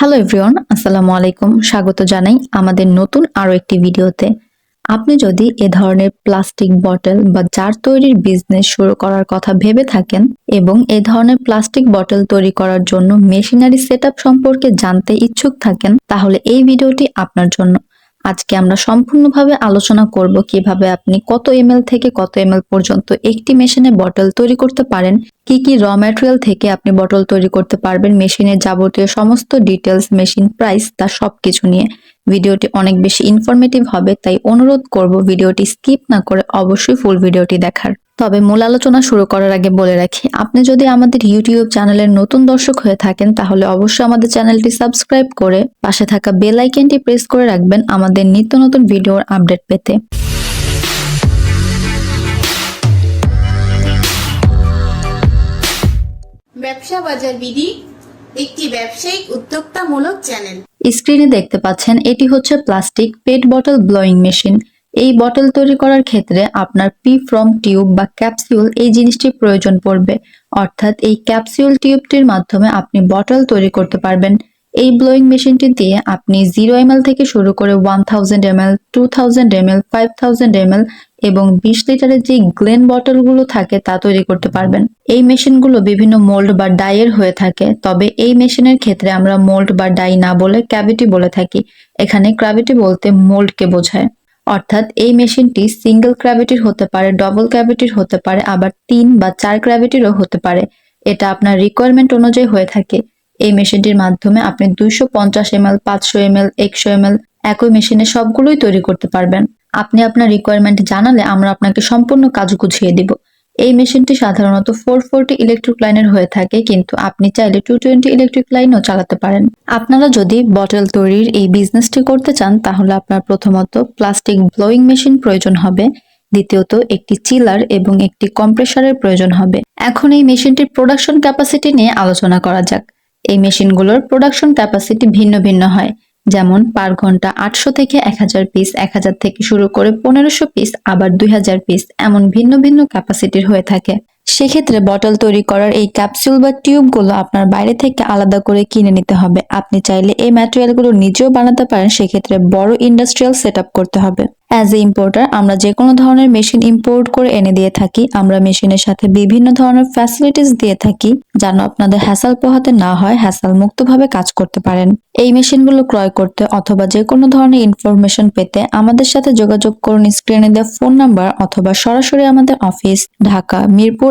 Hello everyone আসসালামু আলাইকুম। স্বাগত জানাই আমাদের নতুন আরও একটি ভিডিওতে। আপনি যদি এ ধরনের প্লাস্টিক বটল বা জার তৈরির বিজনেস শুরু করার কথা ভেবে থাকেন এবং এ ধরনের প্লাস্টিক বটল তৈরি করার জন্য মেশিনারি সেট সম্পর্কে জানতে ইচ্ছুক থাকেন, তাহলে এই ভিডিওটি আপনার জন্য আজকে আমরা সম্পূর্ণভাবে আলোচনা করব কীভাবে আপনি কত এম থেকে কত এম পর্যন্ত একটি মেশিনে বটল তৈরি করতে পারেন, কি কি র ম্যাটেরিয়াল থেকে আপনি বটল তৈরি করতে পারবেন, মেশিনের যাবতীয় সমস্ত ডিটেলস মেশিন প্রাইস তা সবকিছু নিয়ে। ভিডিওটি অনেক বেশি ইনফরমেটিভ হবে, তাই অনুরোধ করব ভিডিওটি স্কিপ না করে অবশ্যই ফুল ভিডিওটি দেখার। তবে মূল আলোচনা শুরু করার আগে বলে রাখি আপনি যদি আমাদের ইউটিউব চ্যানেলের নতুন দর্শক হয়ে থাকেন তাহলে অবশ্যই আমাদের চ্যানেলটি সাবস্ক্রাইব করে পাশে থাকা বেল আইকনটি প্রেস করে রাখবেন আমাদের নিত্য নতুন ভিডিওর আপডেট পেতে। ব্যবসা বাজার বিধি একটি ব্যবসায়িক উদ্যোক্তামূলক চ্যানেল। স্ক্রিনে দেখতে পাচ্ছেন এটি হচ্ছে plastic pet bottle blowing machine. এই বটল তৈরি করার ক্ষেত্রে আপনার পি ফ্রম টিউব বা ক্যাপসিউল এই জিনিসটির প্রয়োজন পড়বে। অর্থাৎ এই ক্যাপসিউল টিউবটির মাধ্যমে আপনি বটল তৈরি করতে পারবেন। এই ব্লোয়িং মেশিনটি দিয়ে আপনি জিরো এম থেকে শুরু করে one thousand M L two thousand M L five thousand M L এবং বিশ লিটারের যে গ্লেন বটলগুলো থাকে তা তৈরি করতে পারবেন। এই মেশিনগুলো বিভিন্ন মোল্ড বা ডাইয়ের হয়ে থাকে। তবে এই মেশিনের ক্ষেত্রে আমরা মোল্ড বা ডাই না বলে ক্যাভিটি বলে থাকি। এখানে ক্যাভিটি বলতে মোল্ডকে বোঝায়। অর্থাৎ এই মেশিনটি সিঙ্গেল ক্র্যাভিটির হতে পারে, ডবল ক্র্যাভিটির হতে পারে, আবার তিন বা চার ক্র্যাভিটিরও হতে পারে। এটা আপনার রিকোয়ারমেন্ট অনুযায়ী হয়ে থাকে। এই মেশিনটির মাধ্যমে আপনি দুইশো পঞ্চাশ এম এল পাঁচশো এম এল একশো এম এল একই মেশিনে সবগুলোই তৈরি করতে পারবেন। আপনি আপনার রিকোয়ারমেন্ট জানালে আমরা আপনাকে সম্পূর্ণ কাজ গুছিয়ে দিব। এই মেশিনটি সাধারণত ফোর ফোরটি ইলেকট্রিক লাইনের হয়ে থাকে, কিন্তু আপনি চাইলে টু টোয়েন্টি ইলেকট্রিক লাইনও চালাতে পারেন। আপনারা যদি বটল তৈরির এই বিজনেসটি করতে চান, তাহলে আপনার প্রথমত প্লাস্টিক ব্লোয়িং মেশিন প্রয়োজন হবে, দ্বিতীয়ত একটি চিলার এবং একটি কম্প্রেসারের প্রয়োজন হবে। এখন এই মেশিনটির প্রোডাকশন ক্যাপাসিটি নিয়ে আলোচনা করা যাক। এই মেশিনগুলোর প্রোডাকশন ক্যাপাসিটি ভিন্ন ভিন্ন হয়। যেমন পার ঘণ্টা আটশো থেকে এক হাজার পিস এক হাজার থেকে শুরু করে পনেরোশো পিস আবার দুই হাজার পিস এমন ভিন্ন ভিন্ন ক্যাপাসিটির হয়ে থাকে। সেক্ষেত্রে বটল তৈরি করার এই ক্যাপসুল বা টিউবগুলো আপনার বাইরে থেকে আলাদা করে কিনে নিতে হবে। আপনি চাইলে এই ম্যাটেরিয়ালগুলো নিজেও বানাতে পারেন, সেক্ষেত্রে বড় ইন্ডাস্ট্রিয়াল সেট করতে হবে। অ্যাজ এ ইম্পোর্টার আমরা যে কোনো ধরনের মেশিন ইম্পোর্ট করে এনে দিয়ে থাকি। আমরা মেশিনের সাথে বিভিন্ন ধরনের ফ্যাসিলিটিস দিয়ে থাকি, যেন আপনাদের হ্যাসাল পোহাতে না হয় হ্যাসাল মুক্তভাবে কাজ করতে পারেন। এই মেশিনগুলো ক্রয় করতে অথবা যে কোনো ধরনের ইনফরমেশন পেতে আমাদের সাথে যোগাযোগ করুন স্ক্রিনে দেওয়া ফোন নাম্বার অথবা সরাসরি আমাদের অফিস ঢাকা, মিরপুর